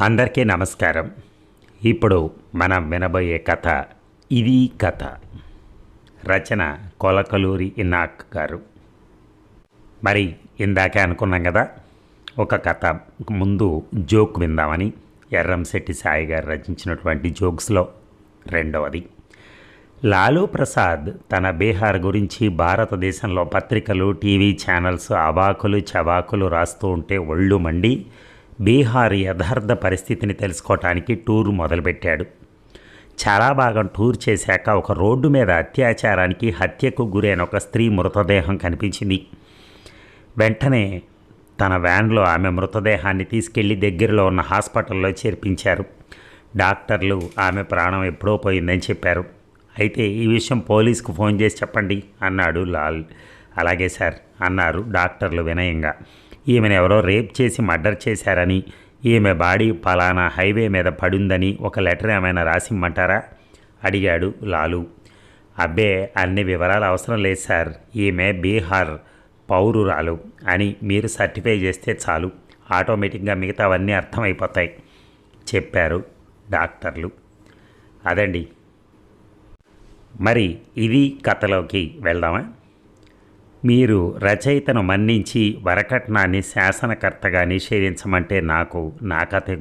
అందరికీ నమస్కారం. ఇప్పుడు మనం వినబోయే కథ ఇది కథ. రచన కొలకలూరి ఇనాక్ గారు. మరి ఇందాకే అనుకున్నాం కదా ఒక కథ ముందు జోక్ విందామని ఎర్రంశెట్టి సాయి గారు రచించినటువంటి జోక్స్లో రెండవది. లాలూ ప్రసాద్ తన బీహార్ గురించి భారతదేశంలో పత్రికలు టీవీ ఛానల్స్ అవాకులు చవాకులు రాస్తూ ఉంటే ఒళ్ళు మండి బీహార్ యథార్థ పరిస్థితిని తెలుసుకోవటానికి టూర్ మొదలుపెట్టాడు. చాలా భాగం టూర్ చేశాక ఒక రోడ్డు మీద అత్యాచారానికి హత్యకు గురైన ఒక స్త్రీ మృతదేహం కనిపించింది. వెంటనే తన వ్యాన్లో ఆమె మృతదేహాన్ని తీసుకెళ్ళి దగ్గరలో ఉన్న హాస్పిటల్లో చేర్పించారు. డాక్టర్లు ఆమె ప్రాణం ఎప్పుడో పోయిందని చెప్పారు. అయితే ఈ విషయం పోలీసుకు ఫోన్ చేసి చెప్పండి అన్నాడు లాల్. అలాగే సార్ అన్నారు డాక్టర్లు వినయంగా. ఈమెను ఎవరో రేప్ చేసి మర్డర్ చేశారని ఈమె బాడీ పలానా హైవే మీద పడిందని ఒక లెటర్ ఏమైనా రాసిమ్మంటారా? అడిగాడు లాలు. అబ్బే అన్ని వివరాలు అవసరం లేదు సార్. ఈమె బీహార్ పౌరురాలు అని మీరు సర్టిఫై చేస్తే చాలు. ఆటోమేటిక్గా మిగతావన్నీ అర్థమైపోతాయి చెప్పారు డాక్టర్లు. అదండి. మరి ఇది కథలోకి వెళ్దామా? మీరు రచయితను మన్నించి వరకట్నాన్ని శాసనకర్తగా నిషేధించమంటే నాకు నా కథే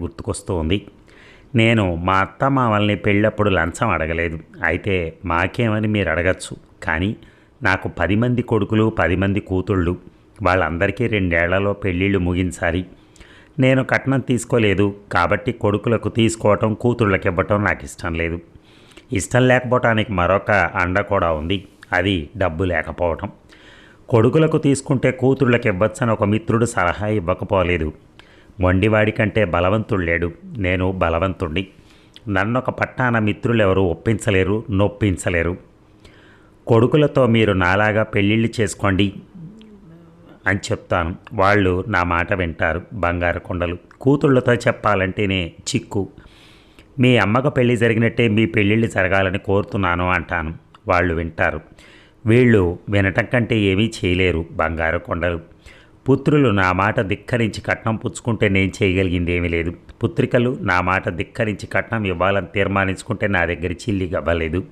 నేను మా అత్త మామల్ని పెళ్ళప్పుడు లంచం అడగలేదు. అయితే మాకేమని మీరు అడగచ్చు? కానీ నాకు పది మంది కొడుకులు పది మంది కూతుళ్ళు. వాళ్ళందరికీ రెండేళ్ళలో పెళ్ళిళ్ళు ముగించాలి. నేను కట్నం తీసుకోలేదు. కాబట్టి కొడుకులకు తీసుకోవటం కూతుళ్ళకి ఇవ్వటం నాకు ఇష్టం లేదు. ఇష్టం లేకపోవటానికి మరొక అండ కూడా ఉంది. అది డబ్బు లేకపోవటం. కొడుకులకు తీసుకుంటే కూతుళ్ళకి ఇవ్వచ్చని ఒక మిత్రుడు సలహా ఇవ్వకపోలేదు. మొండివాడి కంటే బలవంతుడు లేడు. నేను బలవంతుణ్ణి. నన్నొక పట్టాన మిత్రులు ఒప్పించలేరు నొప్పించలేరు. కొడుకులతో మీరు నాలాగా పెళ్ళిళ్ళు చేసుకోండి అని చెప్తాను. వాళ్ళు నా మాట వింటారు బంగారు కొండలు. కూతుళ్ళతో చెప్పాలంటేనే చిక్కు. మీ అమ్మకు పెళ్ళి జరిగినట్టే మీ పెళ్ళిళ్ళు జరగాలని కోరుతున్నాను అంటాను. వాళ్ళు వింటారు. వీళ్ళు వినటం కంటే ఏమీ చేయలేరు బంగారు కొండలు. పుత్రులు నా మాట ధిక్కరించి కట్నం పుచ్చుకుంటే నేను చేయగలిగింది ఏమీ లేదు. పుత్రికలు నా మాట ధిక్కరించి కట్నం ఇవ్వాలని తీర్మానించుకుంటే నా దగ్గర చిల్లి అవ్వలేదు.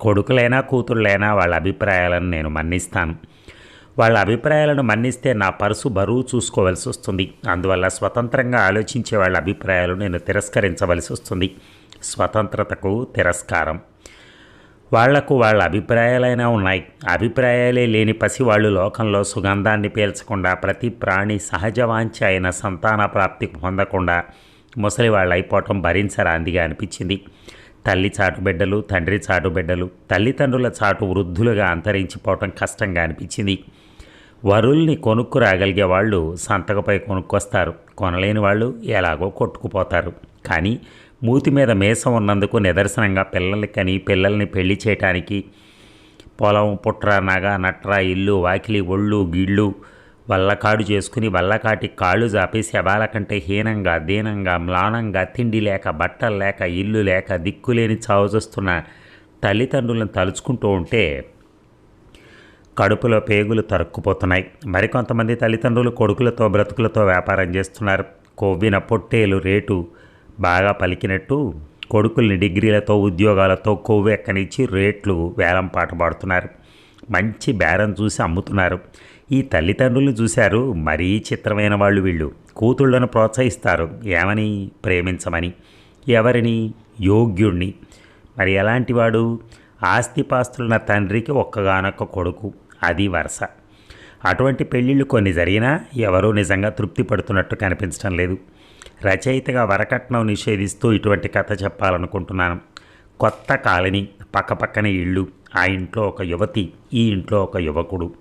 కొడుకులైనా కూతుళ్ళైనా వాళ్ళ అభిప్రాయాలను నేను మన్నిస్తాను. వాళ్ళ అభిప్రాయాలను మన్నిస్తే నా పరుసు బరువు చూసుకోవలసి వస్తుంది. అందువల్ల స్వతంత్రంగా ఆలోచించే వాళ్ళ అభిప్రాయాలు నేను తిరస్కరించవలసి వస్తుంది. స్వతంత్రతకు తిరస్కారం. వాళ్ళకు వాళ్ళ అభిప్రాయాలైనా ఉన్నాయి. అభిప్రాయాలే లేని పసివాళ్ళు లోకంలో సుగంధాన్ని పీల్చకుండా ప్రతి ప్రాణి సహజవాంఛ అయిన సంతాన ప్రాప్తి పొందకుండా ముసలి వాళ్ళు అయిపోవటం భరించరాందిగా అనిపించింది. తల్లి చాటు బిడ్డలు తండ్రి చాటు బిడ్డలు తల్లిదండ్రుల చాటు వృద్ధులుగా అంతరించిపోవటం కష్టంగా అనిపించింది. వరుల్ని కొనుక్కు రాగలిగే వాళ్ళు సంతకపై కొనుక్కొస్తారు. కొనలేని వాళ్ళు ఎలాగో కొట్టుకుపోతారు. కానీ మూతి మీద మేసం ఉన్నందుకు నిదర్శనంగా పిల్లల్ని కని పిల్లల్ని పెళ్ళి చేయటానికి పొలం పుట్ర నగ నట్ర ఇల్లు వాకిలి ఒళ్ళు గిళ్ళు వల్లకాడు చేసుకుని వల్లకాటి కాళ్ళు జాపి శవాల కంటే హీనంగా దీనంగా మ్లానంగా తిండి లేక బట్టలు లేక ఇల్లు లేక దిక్కులేని చావుజొస్తున్న తల్లిదండ్రులను తలుచుకుంటూ ఉంటే కడుపులో పేగులు తరుక్కుపోతున్నాయి. మరికొంతమంది తల్లిదండ్రులు కొడుకులతో బ్రతుకులతో వ్యాపారం చేస్తున్నారు. కొవ్విన పొట్టేలు రేటు బాగా పలికినట్టు కొడుకుల్ని డిగ్రీలతో ఉద్యోగాలతో కొవ్వు ఎక్కనిచ్చి రేట్లు వేలం పాట పాడుతున్నారు. మంచి బేరం చూసి అమ్ముతున్నారు. ఈ తల్లిదండ్రులను చూశారు మరీ చిత్రమైన వాళ్ళు వీళ్ళు. కూతుళ్ళను ప్రోత్సహిస్తారు. ఏమని? ప్రేమించమని. ఎవరిని? యోగ్యుణ్ణి. మరి ఎలాంటి వాడు? ఆస్తిపాస్తులున్న తండ్రికి ఒక్కగానొక్క కొడుకు. అది వరుస. అటువంటి పెళ్ళిళ్ళు కొన్ని జరిగినా ఎవరూ నిజంగా తృప్తి పడుతున్నట్టు కనిపించడం లేదు. రచయితగా వరకట్నం నిషేధిస్తూ ఇటువంటి కథ చెప్పాలనుకుంటున్నాను. కొత్త కాలనీ పక్కపక్కన ఇళ్ళు ఆ ఇంట్లో ఒక యువతి ఈ ఇంట్లో ఒక యువకుడు.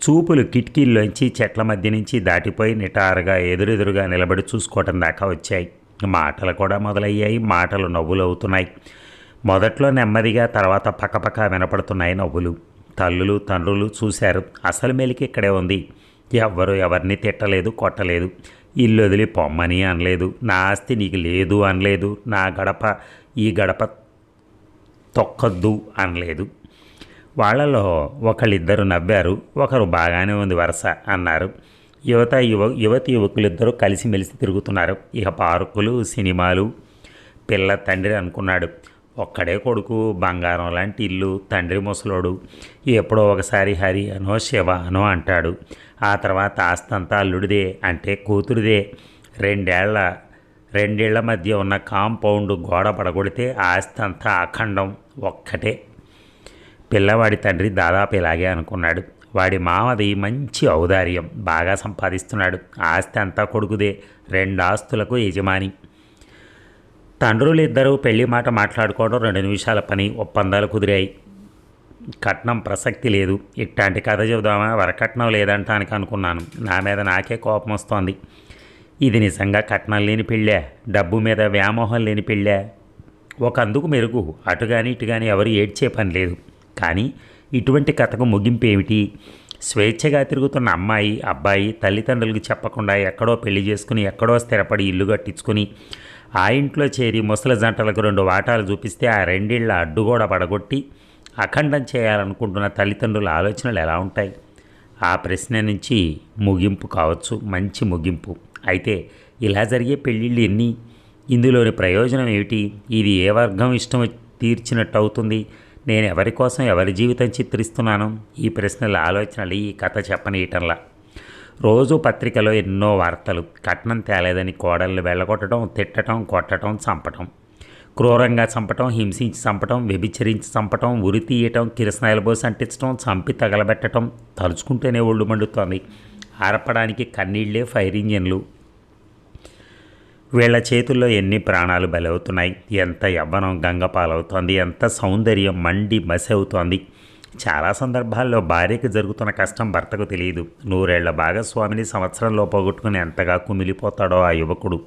చూపులు కిటికీల్లోంచి చెట్ల మధ్య నుంచి దాటిపోయి నిటారుగా ఎదురెదురుగా నిలబడి చూసుకోవటం దాకా వచ్చాయి. మాటలు కూడా మొదలయ్యాయి మాటలు నవ్వులు అవుతున్నాయి. మొదట్లో నెమ్మదిగా తర్వాత పక్కపక్క వినపడుతున్నాయి నవ్వులు. తల్లులు తండ్రులు చూశారు. అసలు మెలికి ఇక్కడే ఉంది. ఎవ్వరు ఎవరిని తిట్టలేదు కొట్టలేదు. ఇల్లు వదిలి పొమ్మని అనలేదు. నా ఆస్తి నీకు లేదు అనలేదు. నా గడప ఈ గడప తొక్కద్దు అనలేదు. వాళ్ళలో ఒకళ్ళిద్దరు నవ్వారు. ఒకరు బాగానే ఉంది వరుస అన్నారు. యువత యువ యువతి యువకులిద్దరూ కలిసిమెలిసి తిరుగుతున్నారు. ఇక పార్కులు సినిమాలు. పిల్ల తండ్రి అనుకున్నాడు. ఒక్కడే కొడుకు బంగారం లాంటి ఇల్లు తండ్రి ముసలోడు. ఎప్పుడో ఒకసారి హరి అనో శివ అనో అంటాడు. ఆ తర్వాత ఆస్తంతా అల్లుడిదే అంటే కూతురిదే. రెండేళ్ళ రెండేళ్ళ మధ్య ఉన్న కాంపౌండ్ గోడ పడగొడితే ఆస్తి అంతా అఖండం ఒక్కటే. పిల్లవాడి తండ్రి దాదాపు ఇలాగే అనుకున్నాడు. వాడి మామది మంచి ఔదార్యం బాగా సంపాదిస్తున్నాడు. ఆస్తి అంతా కొడుకుదే రెండు ఆస్తులకు యజమాని. తండ్రులు ఇద్దరు పెళ్ళి మాట మాట్లాడుకోవడం రెండు నిమిషాల పని ఒప్పందాలు కుదిరాయి. కట్నం ప్రసక్తి లేదు. ఇట్లాంటి కథ చెబుదామా? వరకట్నం లేదంటానికి అనుకున్నాను. నా మీద నాకే కోపం వస్తోంది. ఇది నిజంగా కట్నం లేని పెళ్ళే? డబ్బు మీద వ్యామోహం లేని పెళ్ళే? ఒక అందుకు మెరుగు. అటు కానీ ఇటు కానీ ఎవరు ఏడ్చే పని లేదు. కానీ ఇటువంటి కథకు ముగింపు ఏమిటి? స్వేచ్ఛగా తిరుగుతున్న అమ్మాయి అబ్బాయి తల్లిదండ్రులకు చెప్పకుండా ఎక్కడో పెళ్ళి చేసుకుని ఎక్కడో స్థిరపడి ఇల్లు కట్టించుకుని ఆ ఇంట్లో చేరి ముసలి జంటలకు రెండు వాటాలు చూపిస్తే ఆ రెండిళ్ళ అడ్డుగోడ పడగొట్టి అఖండం చేయాలనుకుంటున్న తల్లిదండ్రుల ఆలోచనలు ఎలా ఉంటాయి? ఆ ప్రశ్న నుంచి ముగింపు కావచ్చు మంచి ముగింపు. అయితే ఇలా జరిగే పెళ్ళిళ్ళు ఎన్ని? ఇందులోని ప్రయోజనం ఏమిటి? ఇది ఏ వర్గం ఇష్టం తీర్చినట్టు అవుతుంది నేను ఎవరి కోసం ఎవరి జీవితం చిత్రిస్తున్నాను? ఈ ప్రశ్నల ఆలోచనలు ఈ కథ చెప్పనీయటంలా. రోజు పత్రికలో ఎన్నో వార్తలు. కట్నం తేలేదని కోడళ్ళు వెళ్ళగొట్టడం తిట్టడం కొట్టడం చంపటం క్రూరంగా చంపటం హింసించి చంపటం వ్యభిచరించి చంపటం ఉరి తీయటం కిరసనాయల పోసి అంటించడం చంపి తగలబెట్టడం తలుచుకుంటేనే ఒళ్ళు మండుతోంది. ఆరపడానికి కన్నీళ్ళే ఫైర్ ఇంజన్లు. వీళ్ళ చేతుల్లో ఎన్ని ప్రాణాలు బలవుతున్నాయి? ఎంత యవ్వనం గంగ పాలవుతోంది? ఎంత సౌందర్యం మండి మసవుతోంది? అవుతోంది చాలా సందర్భాల్లో భార్యకి జరుగుతున్న కష్టం భర్తకు తెలియదు. నూరేళ్ళ భాగస్వామిని సంవత్సరంలో పోగొట్టుకుని ఎంతగా కుమిలిపోతాడో ఆ యువకుడు.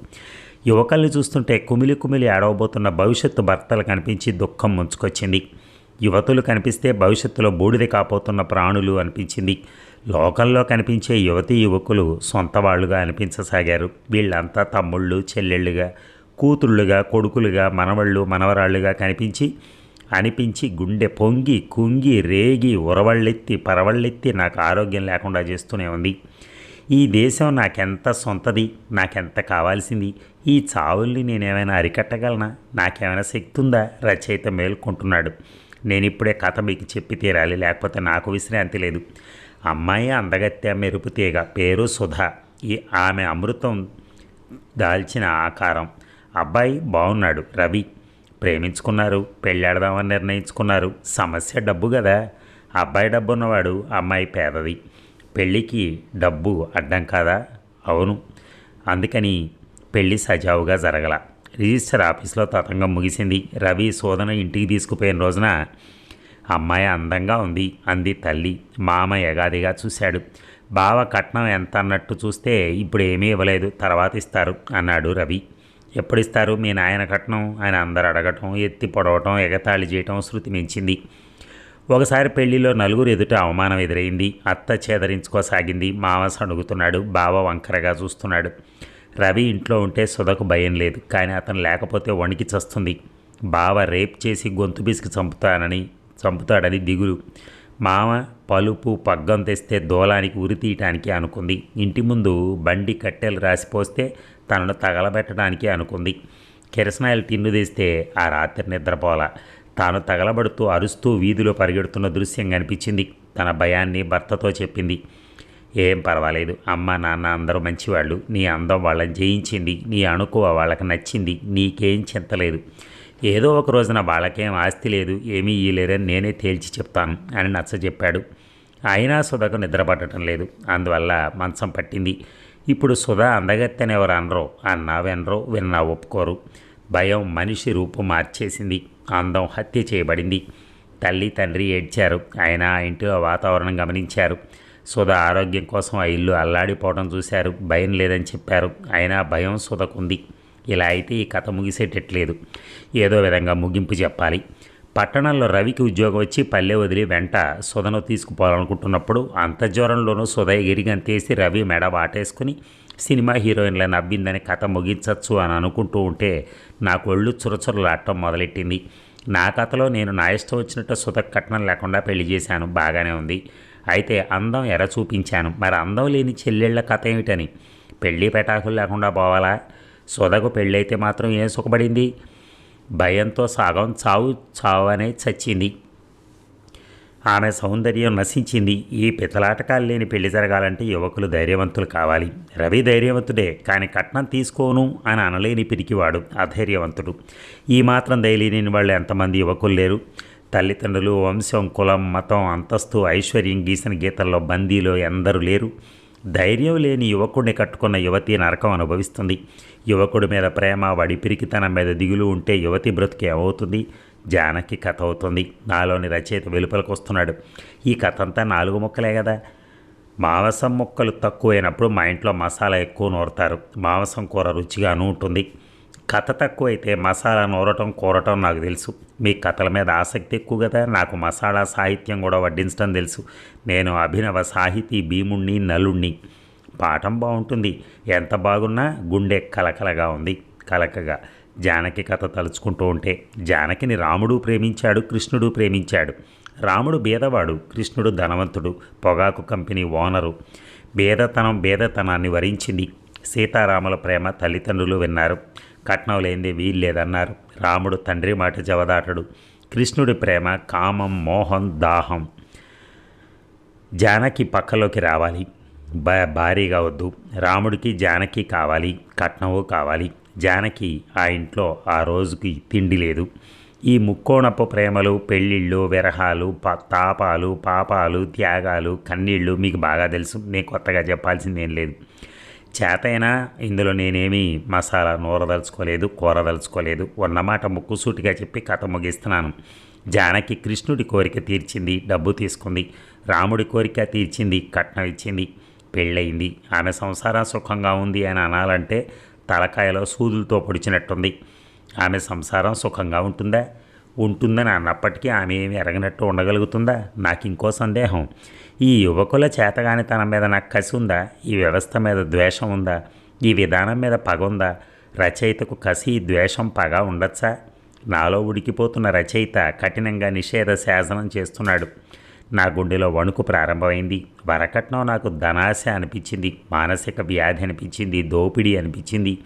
యువకుల్ని చూస్తుంటే కుమిలి కుమిలి ఆడవబోతున్న భవిష్యత్తు భర్తలు కనిపించి దుఃఖం ముంచుకొచ్చింది. యువతులు కనిపిస్తే భవిష్యత్తులో బూడిద కాపోతున్న ప్రాణులు అనిపించింది. లోకంలో కనిపించే యువతీ యువకులు సొంత వాళ్ళుగా అనిపించసాగారు. వీళ్ళంతా తమ్ముళ్ళు చెల్లెళ్ళుగా కూతుళ్ళుగా కొడుకులుగా మనవళ్ళు మనవరాళ్ళుగా కనిపించి అనిపించి గుండె పొంగి కుంగి రేగి ఉరవళ్ళెత్తి పరవళ్ళెత్తి నాకు ఆరోగ్యం లేకుండా చేస్తూనే ఉంది. ఈ దేశం నాకెంత సొంతది నాకెంత కావాల్సింది ఈ చావుల్ని నేనేమైనా అరికట్టగలనా? నాకేమైనా శక్తి ఉందా రచయిత మేల్కొంటున్నాడు. నేను ఇప్పుడే కథ మీకు చెప్పి తీరాలి లేకపోతే నాకు విశ్రాంతి లేదు. అమ్మాయి అందగత్తె మెరుపు తీగ పేరు సుధా. ఈ ఆమె అమృతం దాల్చిన ఆకారం. అబ్బాయి బాగున్నాడు రవి. ప్రేమించుకున్నారు పెళ్ళాడదామని నిర్ణయించుకున్నారు. సమస్య డబ్బు కదా అబ్బాయి డబ్బు ఉన్నవాడు అమ్మాయి పేదది. పెళ్ళికి డబ్బు అడ్డం కాదా? అవును. అందుకని పెళ్ళి సజావుగా జరగల. రిజిస్టర్ ఆఫీస్లో తతంగం ముగిసింది. రవి శోధన ఇంటికి తీసుకుపోయిన రోజున అమ్మాయి అందంగా ఉంది. అంది తల్లి. మామ ఎగాదిగా చూశాడు. బావ కట్నం ఎంత అన్నట్టు చూస్తే ఇప్పుడు ఏమీ ఇవ్వలేదు. తర్వాత ఇస్తారు అన్నాడు రవి. ఎప్పుడు ఇస్తారు మీ నాయన కట్నం? ఆయన అందరు అడగటం ఎత్తి పొడవటం ఎగతాళి చేయటం శృతి మించింది. ఒకసారి పెళ్ళిలో నలుగురు ఎదుట అవమానం ఎదురైంది. అత్త చేదరించుకోసాగింది. మామ సణుగుతున్నాడు. బావ వంకరగా చూస్తున్నాడు. రవి ఇంట్లో ఉంటే సుధకు భయం లేదు కానీ అతను లేకపోతే వణికి చస్తుంది బావ రేప్ చేసి గొంతు బిసికి చంపుతానని చంపుతాడని దిగులు. మామ పలుపు పగ్గం తెస్తే దూలానికి ఉరి తీయటానికి అనుకుంది. ఇంటి ముందు బండి కట్టెలు రాసిపోస్తే తనను తగలబెట్టడానికి అనుకుంది. కిరసనాయలు టిన్ను తీస్తే ఆ రాత్రి నిద్రపోలా. తాను తగలబడుతూ అరుస్తూ వీధిలో పరిగెడుతున్న దృశ్యం కనిపించింది. తన భయాన్ని భర్తతో చెప్పింది. ఏం పర్వాలేదు. అమ్మ నాన్న అందరూ మంచివాళ్ళు. నీ అందం వాళ్ళని జయించింది. నీ అణుకువ వాళ్ళకి నచ్చింది. నీకేం చింతలేదు ఏదో ఒక రోజున వాళ్ళకేం ఆస్తి లేదు. ఏమీ ఇయ్యలేరని నేనే తేల్చి చెప్తాను అని నచ్చ చెప్పాడు. అయినా సుధకు నిద్రపట్టడం లేదు. అందువల్ల మంచం పట్టింది. ఇప్పుడు సుధా అందగత్తెనెవరు అనరు. అనరో అన్నా వినరో విన్నా ఒప్పుకోరు. భయం మనిషి రూపం మార్చేసింది. అందం హత్య చేయబడింది. తల్లి తండ్రి ఏడ్చారు. అయినా ఆ వాతావరణం గమనించారు. సుధ ఆరోగ్యం కోసం ఆ ఇల్లు అల్లాడిపోవడం చూశారు. భయం లేదని చెప్పారు. అయినా భయం సుధకుంది ఇలా అయితే ఈ కథ ముగిసేటట్లేదు. ఏదో విధంగా ముగింపు చెప్పాలి. పట్టణంలో రవికి ఉద్యోగం వచ్చి పల్లె వదిలి వెంట సుధను తీసుకుపోవాలనుకుంటున్నప్పుడు అంత జ్వరంలోనూ సుధ ఎగిరిగంతేసి రవి మెడ వాటేసుకుని సినిమా హీరోయిన్ల నవ్విందని కథ ముగించచ్చు అని అనుకుంటూ ఉంటే నాకు ఒళ్ళు చురచురలాడటం మొదలెట్టింది. నా కథలో నేను నా ఇష్టం వచ్చినట్టు సుధ కట్నం లేకుండా పెళ్ళి చేశాను. బాగానే ఉంది. అయితే అందం ఎర చూపించాను. మరి అందం లేని చెల్లెళ్ళ కథ ఏమిటని? పెళ్ళి పెటాకులు లేకుండా పోవాలా? సొదకు పెళ్ళైతే మాత్రం ఏం సుఖపడింది? భయంతో సాగం చావు చావు అనే చచ్చింది. ఆమె సౌందర్యం నశించింది. ఈ పితలాటకాలు లేని పెళ్ళి జరగాలంటే యువకులు ధైర్యవంతులు కావాలి. రవి ధైర్యవంతుడే కానీ కట్నం తీసుకోను అని అనలేని పిరికివాడు అధైర్యవంతుడు. ఈ మాత్రం ధైర్యలేని వాళ్ళు ఎంతమంది యువకులు లేరు. తల్లిదండ్రులు వంశం కులం మతం అంతస్తు ఐశ్వర్యం గీసిన గీతల్లో బందీలో ఎందరూ లేరు. ధైర్యం లేని యువకుడిని కట్టుకున్న యువతి నరకం అనుభవిస్తుంది. యువకుడి మీద ప్రేమ వాడి పిరికితనం మీద దిగులు ఉంటే యువతి బ్రతుకు ఏమవుతుంది? జానకి కథ అవుతుంది. నాలోని రచయిత వెలుపలకు వస్తున్నాడు. ఈ కథ అంతా నాలుగు ముక్కలే కదా? మాంసం ముక్కలు తక్కువైనప్పుడు మా ఇంట్లో మసాలా ఎక్కువ నూరుతారు. మాంసం కూర రుచిగాను ఉంటుంది కథ తక్కువైతే మసాలా నూరటం కూరటం నాకు తెలుసు. మీ కథల మీద ఆసక్తి ఎక్కువ కదా నాకు మసాలా సాహిత్యం కూడా వడ్డించడం తెలుసు. నేను అభినవ సాహితీ భీముణ్ణి నలుణ్ణి. పాఠం బాగుంటుంది. ఎంత బాగున్నా గుండె కలకలగా ఉంది. కలకగా. జానకి కథ తలుచుకుంటూ ఉంటే జానకిని రాముడు ప్రేమించాడు కృష్ణుడు ప్రేమించాడు. రాముడు బీదవాడు కృష్ణుడు ధనవంతుడు పొగాకు కంపెనీ ఓనరు. బేదతనం బేదతనాన్ని వరించింది. సీతారాముల ప్రేమ తల్లిదండ్రులు విన్నారు. కట్నం లేనిదే వీల్లేదన్నారు. రాముడు తండ్రి మాట జవదాటడు. కృష్ణుడి ప్రేమ కామం మోహం దాహం జానకి పక్కలోకి రావాలి. బా భారీగా వద్దు. రాముడికి జానకి కావాలి కట్నము కావాలి. జానకి ఆ ఇంట్లో ఆ రోజుకి తిండి లేదు. ఈ ముక్కోణపు ప్రేమలు పెళ్ళిళ్ళు విరహాలు ప తాపాలు పాపాలు త్యాగాలు కన్నీళ్ళు మీకు బాగా తెలుసు. నేను కొత్తగా చెప్పాల్సిందేం లేదు. చేతైనా ఇందులో నేనేమీ మసాలా నూరదలుచుకోలేదు కూరదలుచుకోలేదు ఉన్నమాట ముక్కుసూటిగా చెప్పి కథ ముగిస్తున్నాను. జానకి కృష్ణుడి కోరిక తీర్చింది డబ్బు తీసుకుంది రాముడి కోరిక తీర్చింది కట్నం ఇచ్చింది పెళ్ళయింది ఆమె సంసారం సుఖంగా ఉంది అని అనాలంటే తలకాయలో సూదులతో పొడిచినట్టుంది. ఆమె సంసారం సుఖంగా ఉంటుందా? ఉంటుందని అన్నప్పటికీ ఆమె ఏమి ఎరగనట్టు ఉండగలుగుతుందా? నాకు ఇంకో సందేహం. ఈ యువకుల చేతగాని తన మీద నాకు కసి ఉందా ఈ వ్యవస్థ మీద ద్వేషం ఉందా? ఈ విధానం మీద పగ ఉందా? రచయితకు కసి ద్వేషం పగ ఉండొచ్చా? నాలో ఉడికిపోతున్న రచయిత కఠినంగా నిషేధ శాసనం చేస్తున్నాడు. నా గుండెలో వణుకు ప్రారంభమైంది. వరకట్నం నాకు ధనాశ అనిపించింది మానసిక వ్యాధి అనిపించింది దోపిడీ అనిపించింది.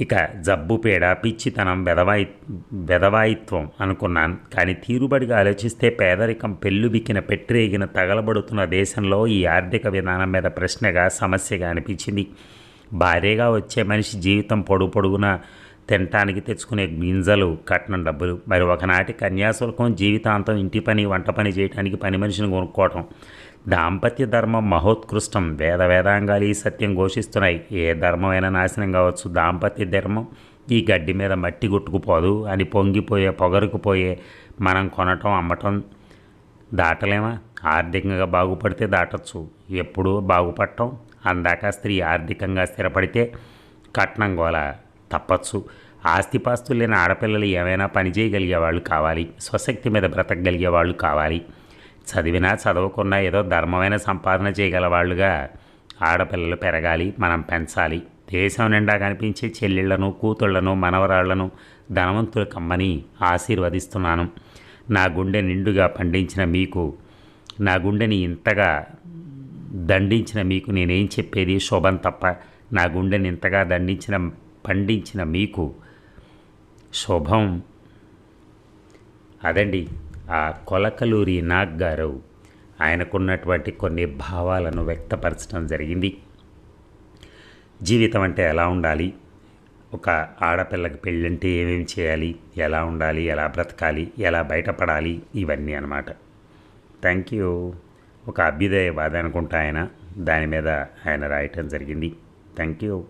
ఇక జబ్బుపేడ పిచ్చితనం వెదవాయి వెధవాయిత్వం అనుకున్నాను. కానీ తీరుబడిగా ఆలోచిస్తే పేదరికం పెళ్ళుబిక్కిన పెట్టిరేగిన తగలబడుతున్న దేశంలో ఈ ఆర్థిక విధానం మీద ప్రశ్నగా సమస్యగా అనిపించింది. భారీగా వచ్చే మనిషి జీవితం పొడుగు పొడుగున తినటానికి తెచ్చుకునే గింజలు కట్నం డబ్బులు. మరి ఒకనాటి కన్యాశుల్కం జీవితాంతం ఇంటి పని వంట పని చేయడానికి పని మనిషిని కొనుక్కోవటం. దాంపత్య ధర్మం మహోత్కృష్టం. వేద వేదాంగాలు ఈ సత్యం ఘోషిస్తున్నాయి. ఏ ధర్మమైనా నాశనం కావచ్చు. దాంపత్య ధర్మం ఈ గడ్డి మీద మట్టి కొట్టుకుపోదు అని పొంగిపోయే పొగరుకుపోయే మనం కొనటం అమ్మటం దాటలేమా? ఆర్థికంగా బాగుపడితే దాటచ్చు. ఎప్పుడూ బాగుపడటం అందాక స్త్రీ ఆర్థికంగా స్థిరపడితే కట్నం గోల తప్పచ్చు. ఆస్తిపాస్తులు లేని ఆడపిల్లలు ఏమైనా పని చేయగలిగే వాళ్ళు కావాలి. స్వశక్తి మీద బ్రతకగలిగే వాళ్ళు కావాలి. చదివినా చదవకున్నా ఏదో ధర్మమైన సంపాదన చేయగల వాళ్ళుగా ఆడపిల్లలు పెరగాలి మనం పెంచాలి. దేశం నిండా కనిపించే చెల్లెళ్ళను కూతుళ్ళను మనవరాళ్ళను ధనవంతులు కమ్మని ఆశీర్వదిస్తున్నాను. నా గుండె నిండుగా పండించిన మీకు నా గుండెని ఇంతగా దండించిన మీకు నేనేం చెప్పేది? శుభం తప్ప నా గుండెని ఇంతగా దండించిన పండించిన మీకు శుభం అదండి. ఆ కొలకలూరి నాగ్ గారు ఆయనకున్నటువంటి కొన్ని భావాలను వ్యక్తపరచడం జరిగింది. జీవితం అంటే ఎలా ఉండాలి? ఒక ఆడపిల్లకి పెళ్ళంటే ఏమేమి చేయాలి? ఎలా ఉండాలి? ఎలా బ్రతకాలి? ఎలా బయటపడాలి? ఇవన్నీ అనమాట థ్యాంక్ యూ. ఒక అభ్యుదయవాది అనుకుంటా ఆయన. దాని మీద ఆయన రాయటం జరిగింది. Thank you.